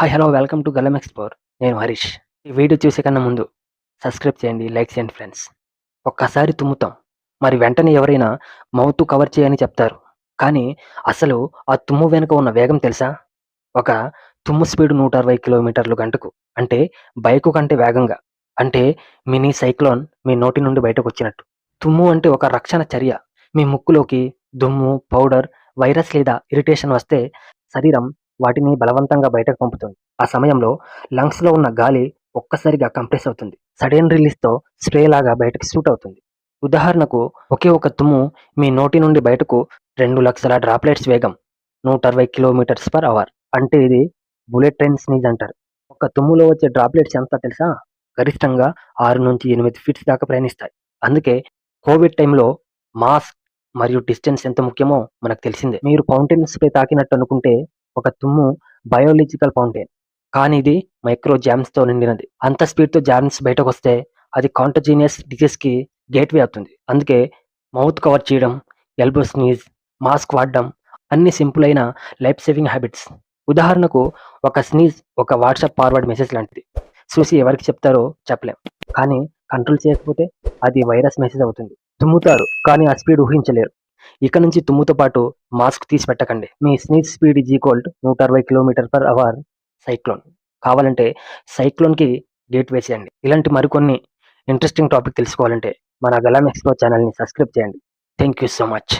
Hi hello welcome to గలం explore నేను హరీష్. ఈ వీడియో చూసే కన్నా ముందు సబ్స్క్రైబ్ చేయండి లైక్ చేయండి ఫ్రెండ్స్ ఒక్కసారి తుమ్ముతాం. మరి వెంటనే ఎవరైనా మౌత్ కవర్ చేయని చెప్తారు. కానీ అసలు ఆ తుమ్ము వెనుక ఉన్న వేగం తెలుసా? ఒక తుమ్ము స్పీడ్ నూట అరవై కిలోమీటర్లు గంటకు అంటే బైకు కంటే వేగంగా అంటే మినీ సైక్లోన్ మీ నోటి నుండి బయటకు వచ్చినట్టు. తుమ్ము అంటే ఒక రక్షణ చర్య. మీ ముక్కులోకి దుమ్ము పౌడర్ వైరస్ లేదా ఇరిటేషన్ వస్తే శరీరం వాటిని బలవంతంగా బయటకు పంపుతుంది. ఆ సమయంలో లంగ్స్లో ఉన్న గాలి ఒక్కసారిగా కంప్రెస్ అవుతుంది. సడన్ రిలీజ్తో స్ప్రే లాగా బయటకు షూట్ అవుతుంది. ఉదాహరణకు ఒకే ఒక తుమ్ము మీ నోటి నుండి బయటకు రెండు లక్షల డ్రాప్లెట్స్ వేగం నూట అరవై కిలోమీటర్స్ పర్ అవర్ అంటే ఇది బుల్లెట్ ట్రైన్ స్నీజ్ అంటారు. ఒక తుమ్ములో వచ్చే డ్రాప్లెట్స్ ఎంత తెలుసా? గరిష్టంగా ఆరు నుంచి ఎనిమిది ఫీట్స్ దాకా ప్రయాణిస్తాయి. అందుకే కోవిడ్ టైంలో మాస్క్ మరియు డిస్టెన్స్ ఎంత ముఖ్యమో మనకు తెలిసిందే. మీరు ఫౌంటైన్ స్ప్రే తాకినట్టు అనుకుంటే ఒక తుమ్ము బయోలజికల్ ఫౌంటైన్. కానీ ఇది మైక్రో జామ్స్తో నిండినది. అంత స్పీడ్తో జామ్స్ బయటకు వస్తే అది కాంటజీనియస్ డిసీజ్కి గేట్వే అవుతుంది. అందుకే మౌత్ కవర్ చేయడం ఎల్బో స్నీజ్ మాస్క్ వాడడం అన్ని సింపుల్ అయిన లైఫ్ సేవింగ్ హ్యాబిట్స్. ఉదాహరణకు ఒక స్నీజ్ ఒక వాట్సాప్ ఫార్వర్డ్ మెసేజ్ లాంటిది. చూసి ఎవరికి చెప్తారో చెప్పలేం. కానీ కంట్రోల్ చేయకపోతే అది వైరస్ మెసేజ్ అవుతుంది. తుమ్ముతారు కానీ ఆ స్పీడ్ ఊహించలేరు. ఇక నుంచి తుమ్ముతో పాటు మాస్క్ తీసి పెట్టకండి. మీ స్నీజ్ స్పీడ్ ఈజ్ ఈక్వల్డ్ నూట అరవై కిలోమీటర్ పర్ అవర్ సైక్లోన్. కావాలంటే సైక్లోన్కి గేట్ వేసేయండి. ఇలాంటి మరికొన్ని ఇంట్రెస్టింగ్ టాపిక్ తెలుసుకోవాలంటే మన గలామ్ ఎక్స్ప్లో ఛానల్ని సబ్స్క్రైబ్ చేయండి. Thank you so much.